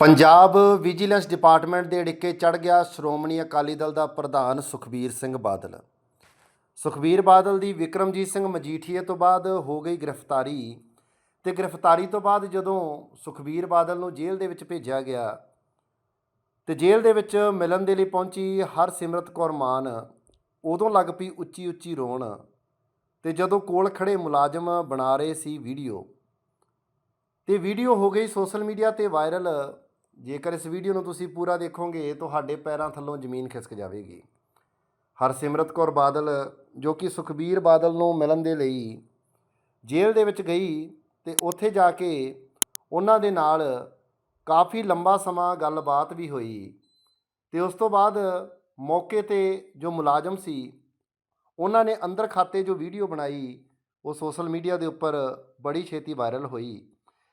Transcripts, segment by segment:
Punjab vigilance department ਦੇ ਅੜਿੱਕੇ ਚੜ ਗਿਆ ਸ਼੍ਰੋਮਣੀ ਅਕਾਲੀ ਦਲ ਦਾ ਪ੍ਰਧਾਨ ਸੁਖਬੀਰ ਸਿੰਘ ਬਾਦਲ। ਸੁਖਬੀਰ ਬਾਦਲ ਦੀ ਵਿਕਰਮਜੀਤ ਸਿੰਘ ਮਜੀਠੀਏ ਤੋਂ ਬਾਅਦ ਹੋ ਗਈ ਗ੍ਰਿਫਤਾਰੀ ਤੇ ਗ੍ਰਿਫਤਾਰੀ ਤੋਂ ਬਾਅਦ ਜਦੋਂ ਸੁਖਬੀਰ ਬਾਦਲ ਨੂੰ ਜੇਲ੍ਹ ਦੇ ਵਿੱਚ ਭੇਜਿਆ ਗਿਆ ਤੇ ਜੇਲ੍ਹ ਦੇ ਵਿੱਚ ਮਿਲਣ ਦੇ ਲਈ ਪਹੁੰਚੀ ਹਰਸਿਮਰਤ ਕੌਰ ਮਾਨ, ਉਦੋਂ ਲੱਗ ਪਈ ਉੱਚੀ ਉੱਚੀ ਰੋਣ ਤੇ ਜਦੋਂ ਕੋਲ ਖੜੇ ਮੁਲਾਜ਼ਮ ਬਣਾ ਰਹੇ ਸੀ ਵੀਡੀਓ। ਤੇ ਵੀਡੀਓ ਹੋ ਗਈ ਸੋਸ਼ਲ ਮੀਡੀਆ ਤੇ ਵਾਇਰਲ ਜੇਕਰ ਇਸ ਵੀਡੀਓ ਨੂੰ ਤੁਸੀਂ ਪੂਰਾ ਦੇਖੋਗੇ, ਤੁਹਾਡੇ ਪੈਰਾਂ ਥੱਲੋਂ ਜ਼ਮੀਨ ਖਿਸਕ ਜਾਵੇਗੀ। ਹਰਸਿਮਰਤ ਕੌਰ ਬਾਦਲ, ਜੋ ਕਿ ਸੁਖਬੀਰ ਬਾਦਲ ਨੂੰ ਮਿਲਣ ਦੇ ਲਈ ਜੇਲ੍ਹ ਦੇ ਵਿੱਚ ਗਈ ਤੇ ਉੱਥੇ ਜਾ ਕੇ ਉਹਨਾਂ ਦੇ ਨਾਲ ਕਾਫੀ ਲੰਬਾ ਸਮਾਂ ਗੱਲਬਾਤ ਵੀ ਹੋਈ ਤੇ ਉਸ ਤੋਂ ਬਾਅਦ ਮੌਕੇ ਤੇ ਜੋ ਮੁਲਾਜ਼ਮ ਸੀ, ਉਹਨਾਂ ਨੇ ਅੰਦਰ ਖਾਤੇ ਜੋ ਵੀਡੀਓ ਬਣਾਈ, ਉਹ ਸੋਸ਼ਲ ਮੀਡੀਆ ਦੇ ਉੱਪਰ ਬੜੀ ਛੇਤੀ ਵਾਇਰਲ ਹੋਈ।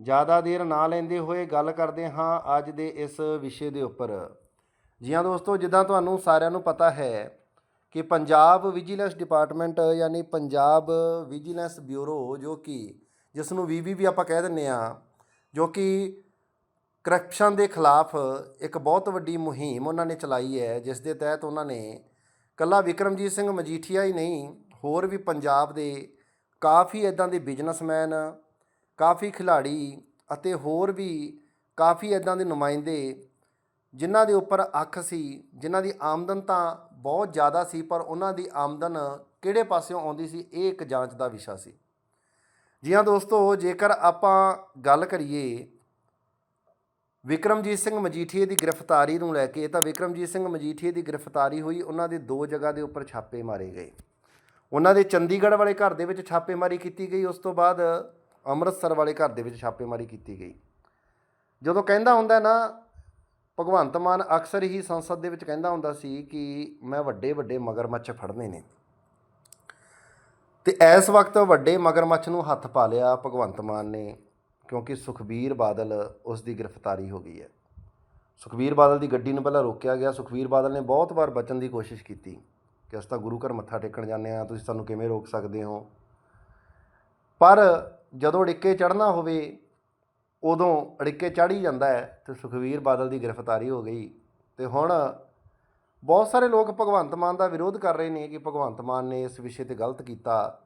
ਜ਼ਿਆਦਾ ਦੇਰ ਨਾ ਲੈਂਦੇ ਹੋਏ ਗੱਲ ਕਰਦੇ ਹਾਂ ਅੱਜ ਦੇ ਇਸ ਵਿਸ਼ੇ ਦੇ ਉੱਪਰ। ਜੀ ਹਾਂ ਦੋਸਤੋ, ਜਿੱਦਾਂ ਤੁਹਾਨੂੰ ਸਾਰਿਆਂ ਨੂੰ ਪਤਾ ਹੈ ਕਿ ਪੰਜਾਬ ਵਿਜੀਲੈਂਸ ਡਿਪਾਰਟਮੈਂਟ ਯਾਨੀ ਪੰਜਾਬ ਵਿਜੀਲੈਂਸ ਬਿਊਰੋ ਜੋ ਕਿ ਜਿਸ ਨੂੰ ਵੀਵੀ ਵੀ ਆਪਾਂ ਕਹਿ ਦਿੰਨੇ ਆ ਜੋ ਕਿ ਕਰਪਸ਼ਨ ਦੇ ਖਿਲਾਫ ਇੱਕ ਬਹੁਤ ਵੱਡੀ ਮੁਹਿੰਮ ਉਹਨਾਂ ਨੇ ਚਲਾਈ ਹੈ, ਜਿਸ ਦੇ ਤਹਿਤ ਉਹਨਾਂ ਨੇ ਕੱਲਾ ਵਿਕਰਮਜੀਤ ਸਿੰਘ ਮਜੀਠੀਆ ਹੀ ਨਹੀਂ, ਹੋਰ ਵੀ ਪੰਜਾਬ ਦੇ ਕਾਫੀ ਇਦਾਂ ਦੇ ਬਿਜ਼ਨਸਮੈਨ ਕਾਫੀ ਖਿਲਾੜੀ ਅਤੇ ਹੋਰ ਵੀ ਕਾਫੀ ਇਦਾਂ ਦੇ ਨੁਮਾਇੰਦੇ ਜਿਨ੍ਹਾਂ ਦੇ ਉੱਪਰ ਅੱਖ ਸੀ, ਜਿਨ੍ਹਾਂ ਦੀ ਆਮਦਨ ਤਾਂ ਬਹੁਤ ਜ਼ਿਆਦਾ ਸੀ, ਪਰ ਉਹਨਾਂ ਦੀ ਆਮਦਨ ਕਿਹੜੇ ਪਾਸਿਓਂ ਆਉਂਦੀ ਸੀ, ਇਹ ਇੱਕ ਜਾਂਚ ਦਾ ਵਿਸ਼ਾ ਸੀ। ਜੀ ਹਾਂ ਦੋਸਤੋ, ਜੇਕਰ ਆਪਾਂ ਗੱਲ ਕਰੀਏ ਵਿਕਰਮਜੀਤ ਸਿੰਘ ਮਜੀਠੀਏ ਦੀ ਗ੍ਰਿਫਤਾਰੀ ਨੂੰ ਲੈ ਕੇ, ਤਾਂ ਵਿਕਰਮਜੀਤ ਸਿੰਘ ਮਜੀਠੀਏ ਦੀ ਗ੍ਰਿਫਤਾਰੀ ਹੋਈ ਉਹਨਾਂ ਦੇ ਦੋ ਜਗ੍ਹਾ ਦੇ ਉੱਪਰ ਛਾਪੇ ਮਾਰੇ ਗਏ। ਉਹਨਾਂ ਦੇ ਚੰਡੀਗੜ੍ਹ ਵਾਲੇ ਘਰ ਦੇ ਵਿੱਚ ਛਾਪੇਮਾਰੀ ਕੀਤੀ ਗਈ, ਉਸ ਤੋਂ ਬਾਅਦ ਅੰਮ੍ਰਿਤਸਰ ਵਾਲੇ ਘਰ ਦੇ ਵਿੱਚ ਛਾਪੇਮਾਰੀ ਕੀਤੀ ਗਈ। ਜਦੋਂ ਕਹਿੰਦਾ ਹੁੰਦਾ ਨਾ, ਭਗਵੰਤ ਮਾਨ ਅਕਸਰ ਹੀ ਸੰਸਦ ਦੇ ਵਿੱਚ ਕਹਿੰਦਾ ਹੁੰਦਾ ਸੀ ਕਿ ਮੈਂ ਵੱਡੇ ਵੱਡੇ ਮਗਰਮੱਛ ਫੜਨੇ ਨੇ। ਤੇ ਇਸ ਵਕਤ ਵੱਡੇ ਮਗਰਮੱਛ ਨੂੰ ਹੱਥ ਪਾ ਲਿਆ ਭਗਵੰਤ ਮਾਨ ਨੇ, ਕਿਉਂਕਿ ਸੁਖਬੀਰ ਬਾਦਲ ਉਸ ਦੀ ਗ੍ਰਿਫਤਾਰੀ ਹੋ ਗਈ ਹੈ। ਸੁਖਬੀਰ ਬਾਦਲ ਦੀ ਗੱਡੀ ਨੂੰ ਪਹਿਲਾਂ ਰੋਕਿਆ ਗਿਆ। ਸੁਖਬੀਰ ਬਾਦਲ ਨੇ ਬਹੁਤ ਵਾਰ ਬਚਣ ਦੀ ਕੋਸ਼ਿਸ਼ ਕੀਤੀ ਕਿ ਅਸੀਂ ਤਾਂ ਗੁਰੂ ਘਰ ਮੱਥਾ ਟੇਕਣ ਜਾਂਦੇ ਆ ਤੁਸੀਂ ਸਾਨੂੰ ਕਿਵੇਂ ਰੋਕ ਸਕਦੇ ਹੋ? ਪਰ ਜਦੋਂ ਅੜਿੱਕੇ ਚੜ੍ਹਨਾ ਹੋਵੇ, ਉਦੋਂ ਅੜਿੱਕੇ ਚੜ੍ਹ ਹੀ ਜਾਂਦਾ ਹੈ ਤੇ ਸੁਖਬੀਰ ਬਾਦਲ ਦੀ ਗ੍ਰਿਫਤਾਰੀ ਹੋ ਗਈ। ਤੇ ਹੁਣ ਬਹੁਤ ਸਾਰੇ ਲੋਕ ਭਗਵੰਤ ਮਾਨ ਦਾ ਵਿਰੋਧ ਕਰ ਰਹੇ ਨੇ ਕਿ ਭਗਵੰਤ ਮਾਨ ਨੇ ਇਸ ਵਿਸ਼ੇ ਤੇ ਗਲਤ ਕੀਤਾ।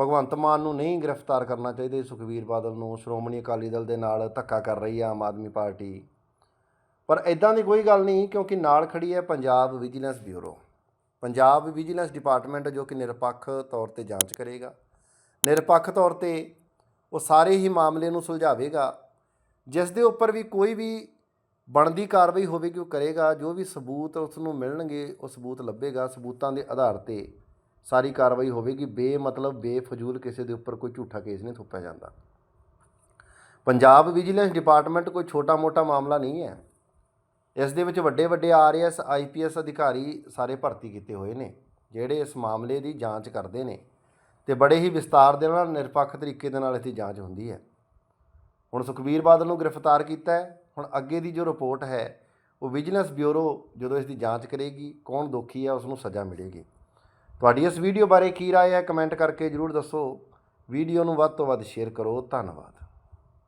ਭਗਵੰਤ ਮਾਨ ਨੂੰ ਨਹੀਂ ਗ੍ਰਿਫਤਾਰ ਕਰਨਾ ਚਾਹੀਦਾ ਸੁਖਬੀਰ ਬਾਦਲ ਨੂੰ ਸ਼੍ਰੋਮਣੀ ਅਕਾਲੀ ਦਲ ਦੇ ਨਾਲ ਧੱਕਾ ਕਰ ਰਹੀ ਹੈ ਆਮ ਆਦਮੀ ਪਾਰਟੀ। ਪਰ ਇਦਾਂ ਦੀ ਕੋਈ ਗੱਲ ਨਹੀਂ, ਕਿਉਂਕਿ ਨਾਲ ਖੜੀ ਹੈ Punjab vigilance bureau. Punjab vigilance department ਜੋ ਕਿ ਨਿਰਪੱਖ ਤੌਰ ਤੇ ਜਾਂਚ ਕਰੇਗਾ। ਨਿਰਪੱਖ ਤੌਰ ਤੇ ਉਹ ਸਾਰੇ ਹੀ ਮਾਮਲੇ ਨੂੰ ਸੁਲਝਾਵੇਗਾ, ਜਿਸ ਦੇ ਉੱਪਰ ਵੀ ਕੋਈ ਵੀ ਬਣਦੀ ਕਾਰਵਾਈ ਹੋਵੇਗੀ, ਉਹ ਕਰੇਗਾ, ਜੋ ਵੀ ਸਬੂਤ ਉਸ ਨੂੰ ਮਿਲਣਗੇ, ਉਹ ਸਬੂਤ ਲੱਭੇਗਾ, ਸਬੂਤਾਂ ਦੇ ਆਧਾਰ ਤੇ ਸਾਰੀ ਕਾਰਵਾਈ ਹੋਵੇਗੀ, ਬੇਮਤਲਬ, ਬੇਫਜ਼ੂਲ ਕਿਸੇ ਦੇ ਉੱਪਰ ਕੋਈ ਝੂਠਾ ਕੇਸ ਨਹੀਂ ਥੋਪਿਆ ਜਾਂਦਾ। ਪੰਜਾਬ ਵਿਜੀਲੈਂਸ ਡਿਪਾਰਟਮੈਂਟ ਕੋਈ ਛੋਟਾ-ਮੋਟਾ ਮਾਮਲਾ ਨਹੀਂ ਹੈ। ਇਸ ਦੇ ਵਿੱਚ ਵੱਡੇ ਵੱਡੇ ਆਰਐਸ, ਆਈਪੀਐਸ ਅਧਿਕਾਰੀ ਸਾਰੇ ਭਰਤੀ ਕੀਤੇ ਹੋਏ ਨੇ, ਜਿਹੜੇ ਇਸ ਮਾਮਲੇ ਦੀ ਜਾਂਚ ਕਰਦੇ ਨੇ। ਤੇ ਬੜੇ ਹੀ ਵਿਸਤਾਰ ਦੇ ਨਾਲ ਨਿਰਪੱਖ ਤਰੀਕੇ ਦੇ ਨਾਲ ਇਸ ਦੀ ਜਾਂਚ ਹੁੰਦੀ ਹੈ ਹੁਣ ਸੁਖਬੀਰ ਬਾਦਲ ਨੂੰ ਗ੍ਰਿਫਤਾਰ ਕੀਤਾ ਹੈ ਹੁਣ ਅੱਗੇ ਦੀ ਜੋ ਰਿਪੋਰਟ ਹੈ ਉਹ ਵਿਜੀਲੈਂਸ ਬਿਊਰੋ ਜਦੋਂ ਇਸ ਦੀ ਜਾਂਚ ਕਰੇਗੀ ਕੌਣ ਦੋਖੀ ਹੈ ਉਸ ਨੂੰ ਸਜ਼ਾ ਮਿਲੇਗੀ ਤੁਹਾਡੀ ਇਸ ਵੀਡੀਓ ਬਾਰੇ ਕੀ رائے ਹੈ ਕਮੈਂਟ ਕਰਕੇ ਜਰੂਰ ਦੱਸੋ ਵੀਡੀਓ ਨੂੰ ਵੱਧ ਤੋਂ ਵੱਧ ਸ਼ੇਅਰ ਕਰੋ ਧੰਨਵਾਦ